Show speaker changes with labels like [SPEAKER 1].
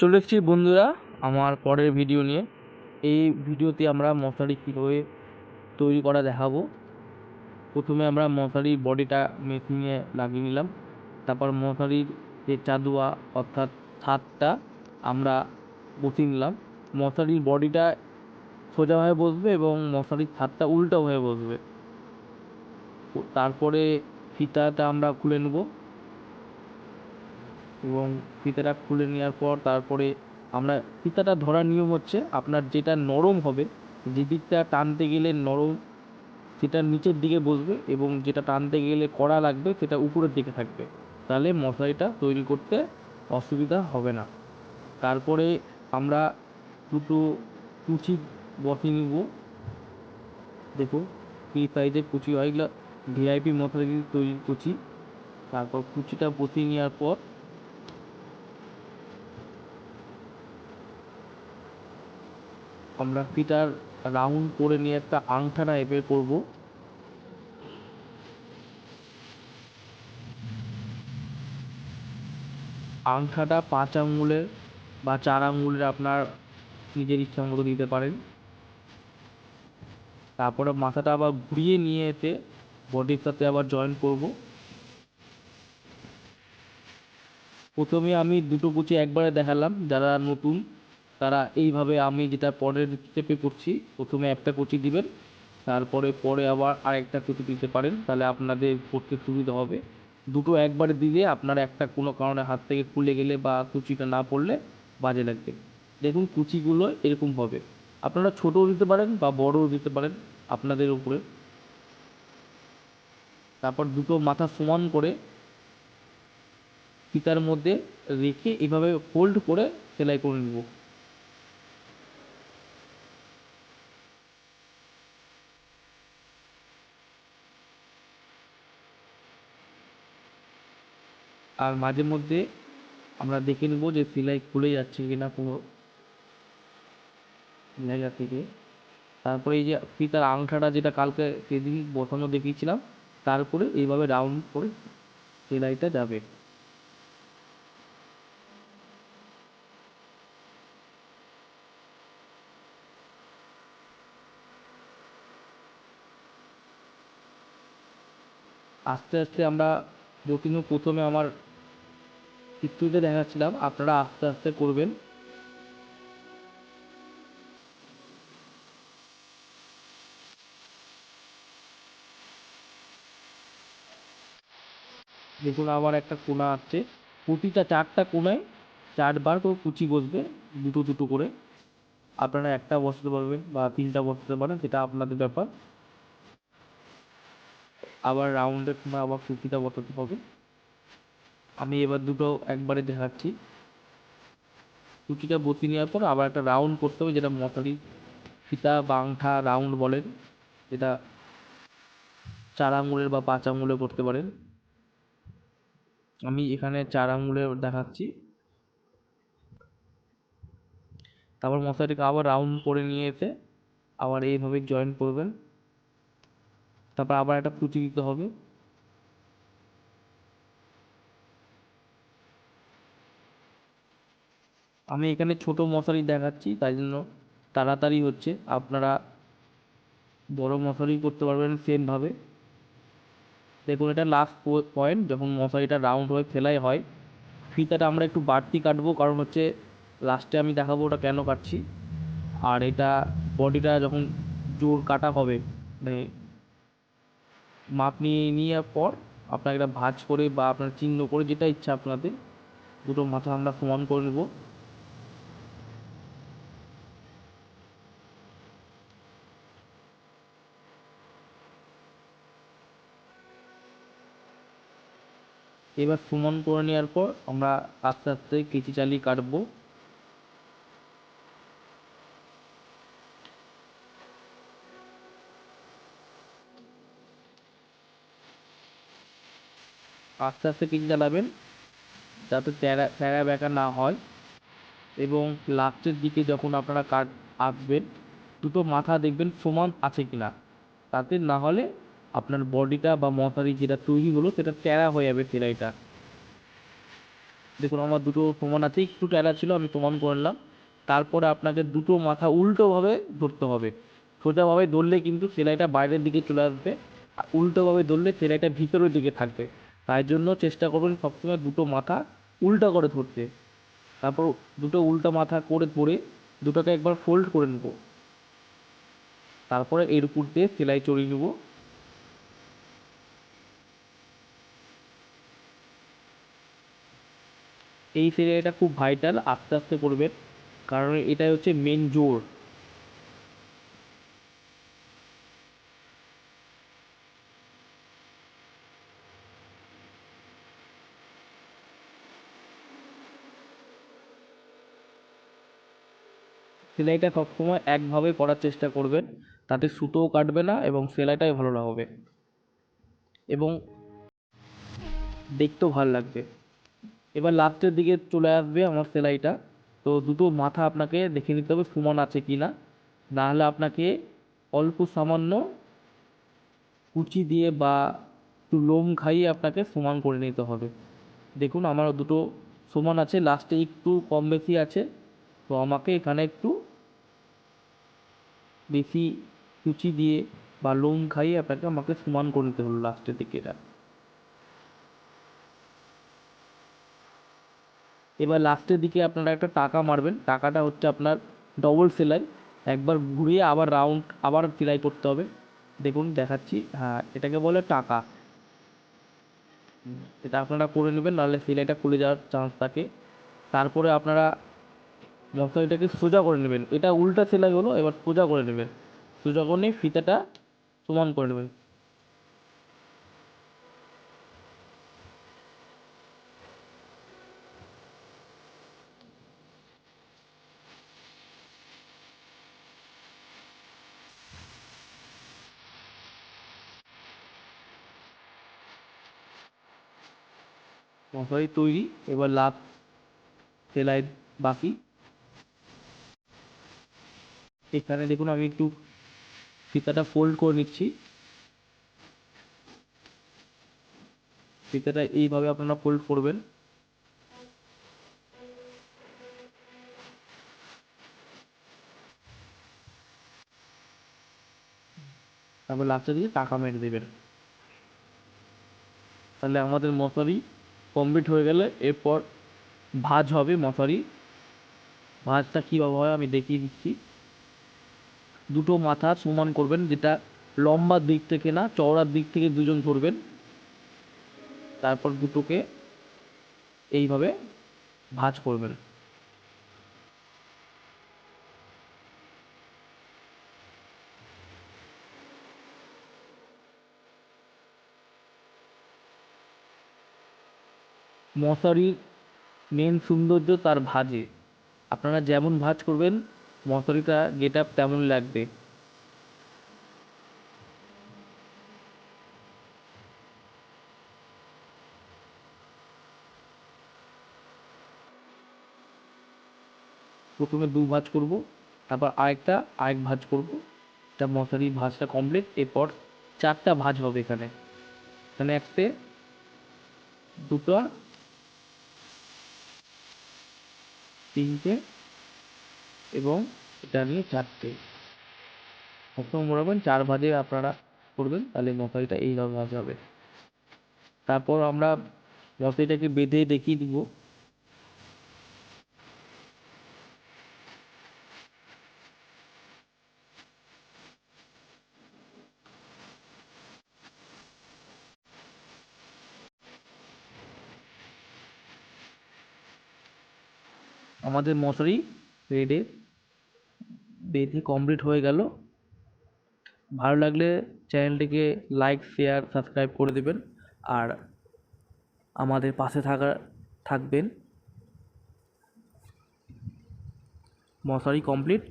[SPEAKER 1] চলে এসেছি বন্ধুরা আমার পরের ভিডিও নিয়ে। এই ভিডিওতে আমরা মশারি কীভাবে তৈরি করা দেখাবো। প্রথমে আমরা মশারির বডিটা মেশিনে লাগিয়ে নিলাম। তারপর মশারির যে চাদুয়া অর্থাৎ ছাদটা আমরা বসিয়ে নিলাম। মশারির বডিটা সোজা হয়ে বসবে এবং মশারির ছাদটা উল্টো হয়ে বসবে। তারপরে ফিতাটা আমরা খুলে নেব। এবং ফিতাটা খুলে নেওয়ার পর তারপরে আমরা, ফিতাটা ধরার নিয়ম হচ্ছে আপনার যেটা নরম হবে, যে দিকটা টানতে গেলে নরম, সেটা নিচের দিকে বসবে এবং যেটা টানতে গেলে কড়া লাগবে সেটা উপরের দিকে থাকবে। তাহলে মশারিটা তৈরি করতে অসুবিধা হবে না। তারপরে আমরা দুটো কুচি বসিয়ে নিব। দেখুন কী সাইজের কুচি হয়, এগুলো ভিআইপি মশারি তৈরি কুচি। তারপর কুচিটা বসিয়ে নেওয়ার পর আমরা ফিটার রাউন্ড করে নিয়ে একটা আংটা টাইপের করব। আংটাটা পাঁচ আঙ্গুলের বা চার আঙ্গুলের আপনার নিজের ইচ্ছা মতো দিতে পারেন। তারপরে মাথাটা আবার ঘুরিয়ে নিয়ে এসে বডির সাথে আবার জয়েন করব। প্রথমে আমি দুটো কুচি একবারে দেখালাম, যারা নতুন তারা এইভাবে আমি যেটা পরের স্টেপে করছি, প্রথমে একটা কুচি দিবেন, তারপরে পরে আবার আরেকটা কুচি দিতে পারেন, তাহলে আপনাদের করতে সুবিধা হবে। দুটো একবারে দিলে আপনার একটা কোনো কারণে হাত থেকে খুলে গেলে বা কুচিটা না পড়লে বাজে লাগবে। দেখুন কুচিগুলো এরকম হবে। আপনারা ছোটও দিতে পারেন বা বড়ও দিতে পারেন আপনাদের উপরে। তারপর দুটো মাথা সমান করে ফিতার মধ্যে রেখে এভাবে ফোল্ড করে সেলাই করে নেব। আর মাঝে মধ্যে আমরা দেখে নেব যে সেলাই খুলে যাচ্ছে কি না কোনো জায়গা থেকে। তারপরে এই যে ফিতার আংটাটা যেটা কালকে সেদিন বসানো দেখিয়েছিলাম, তারপরে এইভাবে রাউন্ড করে সেলাইটা যাবে। আস্তে আস্তে আমরা যদিও প্রথমে আমার চিত্রতে দেখাচ্ছিলাম, আপনারা আস্তে আস্তে করবেন। দেখুন আবার একটা কোনা আছে। প্রতিটা চারটা কোনায় চারবার করে কুচি বসবে, দুটো দুটো করে। আপনারা একটা বসাতে পারবেন বা তিনটা বসাতে পারেন, সেটা আপনাদের ব্যাপার। আবার রাউন্ডের কোনা আবার কুচিটা বসাতে হবে। আমি এবার দুটো একবারে দেখাচ্ছি। কুচিটা বতি নেওয়ার পর আবার একটা রাউন্ড করতে হবে, যেটা মশারি ফিতা বা আংটা রাউন্ড বলেন, যেটা চার আঙুলের বা পাঁচ আঙুলে করতে পারেন। আমি এখানে চার আঙুলে দেখাচ্ছি। তারপর মশারিটাকে আবার রাউন্ড করে নিয়ে এসে আবার এইভাবে জয়েন করবেন। তারপর আবার একটা কুচি দিতে হবে। আমি এখানে ছোট মশারি দেখাচ্ছি, তাই জন্য তাড়াতাড়ি হচ্ছে। আপনারা বড় মশারি করতে পারবেন সেমভাবে দেখুন, এটা লাস্ট পয়েন্ট যখন মশারিটা রাউন্ড হয়ে সেলাই হয়, ফিতাটা আমরা একটু বাড়তি কাটবো, কারণ হচ্ছে লাস্টে আমি দেখাবো ওটা কেন কাটছি। আর এটা বডিটা যখন জোর কাটা হবে মানে মাপ নিয়ে নেওয়ার পর আপনার এটা ভাঁজ করে বা আপনার চিহ্ন করে যেটা ইচ্ছা আপনাদের, দুটো মাথা আমরা সমান করে নেব। এবার সমান করে নেওয়ার পর আমরা আস্তে আস্তে কেচি চালিয়ে কাটবো। আস্তে আস্তে কেচি চালাবেন যাতে ট্যাড়া ট্যাড়া ব্যাকা না হয় এবং লাস্টের দিকে যখন আপনারা কাট আসবেন দুটো মাথা দেখবেন সমান আছে কিনা। তাতে না হলে আপনার বডিটা বা মশারি যেটা তৈরি হলো সেটা ট্যাড়া হয়ে যাবে সেলাইটা। দেখুন, আমার দুটো সমান আছে, একটু ট্যারা ছিল, আমি প্রমাণ করে নিলাম। তারপরে আপনাকে দুটো মাথা উল্টোভাবে ধরতে হবে। সোজাভাবে ধরলে কিন্তু সেলাইটা বাইরের দিকে চলে আসবে, আর উল্টোভাবে ধরলে সেলাইটা ভিতরের দিকে থাকবে। তাই জন্য চেষ্টা করবেন সবসময় দুটো মাথা উল্টো করে ধরতে। তারপর দুটো উল্টো মাথা করে ধরে দুটোকে একবার ফোল্ড করে নেব। তারপরে এর উপর দিয়ে সেলাই চড়িয়ে নেব। এই সেলাইটা খুব ভাইটাল আস্তে আস্তে করবেন। কারণ এটাই হচ্ছে মেন জোর। সেলাইটা সবসময় একভাবে করার চেষ্টা করবেন, তাতে সুতোও কাটবে না এবং সেলাইটাই ভালো হবে। এবং দেখতেও ভালো লাগবে। এবার লাস্টের দিকে চলে আসবে আমার সেলাইটা। তো দুটো মাথা আপনাকে দেখে নিতে হবে সমান আছে কি না নাহলে আপনাকে অল্প সামান্য কুচি দিয়ে বা একটু লোম খাইয়ে আপনাকে সমান করে নিতে হবে। দেখুন আমার দুটো সমান আছে। লাস্টে একটু কম বেশি আছে। তো আমাকে এখানে একটু বেশি কুচি দিয়ে বা লোম খাইয়ে আপনাকে আমাকে সমান করে নিতে হলো লাস্টের দিকে এটা। এবার লাস্টের দিকে আপনারা একটা টাকা মারবেন। টাকাটা হচ্ছে আপনার ডবল সেলাই একবার ঘুরিয়ে আবার রাউন্ড আবার সেলাই করতে হবে। দেখুন, দেখাচ্ছি। হ্যাঁ এটাকে বলে টাকা। এটা আপনারা করে নেবেন, নাহলে সেলাইটা খুলে যাওয়ার চান্স থাকে। তারপরে আপনারা যখন এটাকে সোজা করে নেবেন। এটা উল্টা সেলাই হলো, এবার সোজা করে নেবেন। সোজা করে নিয়ে ফিতাটা সমান করে নেবেন। মশারি তৈরি, এবার লাভ সেলাই বাকি। এখানে দেখুন আমি একটু ফিতাটা ফোল্ড করে নিচ্ছি। ফিতাটা এইভাবে আপনারা ফোল্ড করবেন। তারপর লাস্টে দিয়ে টাকা মেরে দেবেন। তাহলে আমাদের মশারি কমপ্লিট হয়ে গেলে এরপর ভাজ হবে মশারি। ভাজটা কীভাবে হয় আমি দেখিয়ে দিচ্ছি। দুটো মাথা সমান করবেন, যেটা লম্বা দিক থেকে না, চওড়ার দিক থেকে দুজন ধরবেন তারপর দুটোকে এইভাবে ভাজ করবেন। মশারির মেন সৌন্দর্য তার ভাঁজে। আপনারা যেমন ভাঁজ করবেন, মশারিটা গেট আপ তেমন লাগবে। প্রথমে দু ভাঁজ করব, তারপর আরেকটা, আরেক ভাঁজ করব। এটা মশারির ভাঁজটা কমপ্লিট এরপর চারটা ভাঁজ হবে এখানে। এখানে একটে দুটো তিনটে এবং এটা নিয়ে চারটে। সবসময় মনে রাখবেন, চার ভাজে আপনারা করবেন, তাহলে মশারিটা এইভাবে ভাঁজ হবে। তারপর আমরা মশারিটাকে বেঁধে দেখিয়ে দিব। আমাদের মশারি রেডে বেঁধে কমপ্লিট হয়ে গেল। ভালো লাগলে চ্যানেলটিকে লাইক শেয়ার সাবস্ক্রাইব করে দেবেন। আর আমাদের পাশে থাকা, থাকবেন। মশারি কমপ্লিট